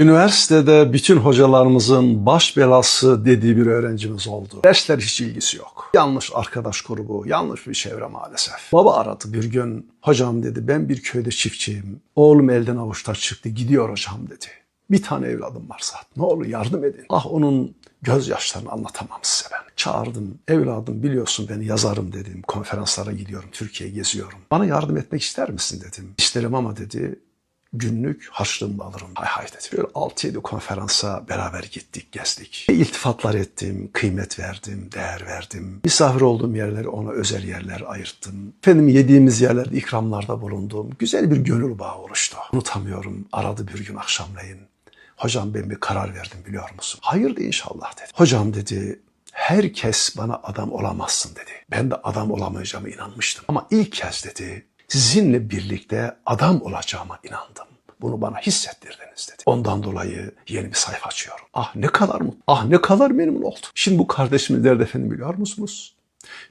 Üniversitede bütün hocalarımızın baş belası dediği bir öğrencimiz oldu. Dersler hiç ilgisi yok. Yanlış arkadaş grubu, yanlış bir çevre maalesef. Baba aradı bir gün. Hocam dedi ben bir köyde çiftçiyim. Oğlum elden avuçta çıktı gidiyor hocam dedi. Bir tane evladım var zaten. Ne olur yardım edin. Ah onun gözyaşlarını anlatamam size ben. Çağırdım. Evladım biliyorsun ben yazarım dedim. Konferanslara gidiyorum. Türkiye'yi geziyorum. Bana yardım etmek ister misin dedim. İsterim ama dedi günlük harçlığımı alırım. Hay hay dedi. Böyle 6-7 konferansa beraber gittik, gezdik. İltifatlar ettim, kıymet verdim, değer verdim. Misafir olduğum yerleri ona özel yerler ayırttım. Efendim yediğimiz yerlerde ikramlarda bulundum. Güzel bir gönül bağı oluştu. Unutamıyorum. Aradı bir gün akşamleyin. Hocam ben bir karar verdim biliyor musun? Hayırdır inşallah dedi. Hocam dedi herkes bana adam olamazsın dedi. Ben de adam olamayacağıma inanmıştım. Ama ilk kez dedi sizinle birlikte adam olacağıma inandım. Bunu bana hissettirdiniz dedi. Ondan dolayı yeni bir sayfa açıyorum. Ah ne kadar mutlu. Ah ne kadar memnun oldum. Şimdi bu kardeşimiz nerede efendim biliyor musunuz?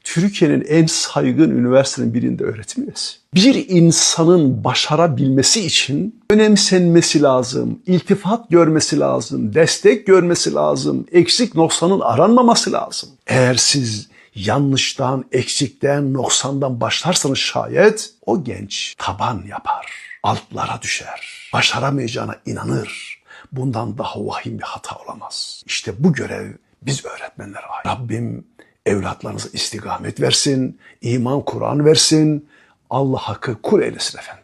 Türkiye'nin en saygın üniversitenin birinde öğretim üyesi. Bir insanın başarabilmesi için önemsenmesi lazım, iltifat görmesi lazım, destek görmesi lazım, eksik noksanın aranmaması lazım. Eğer siz yanlıştan, eksikten, noksandan başlarsanız şayet o genç taban yapar, altlara düşer, başaramayacağına inanır. Bundan daha vahim bir hata olamaz. İşte bu görev biz öğretmenlere ait. Rabbim evlatlarınıza istigamet versin, iman Kur'an versin, Allah hakkı kul eylesin efendim.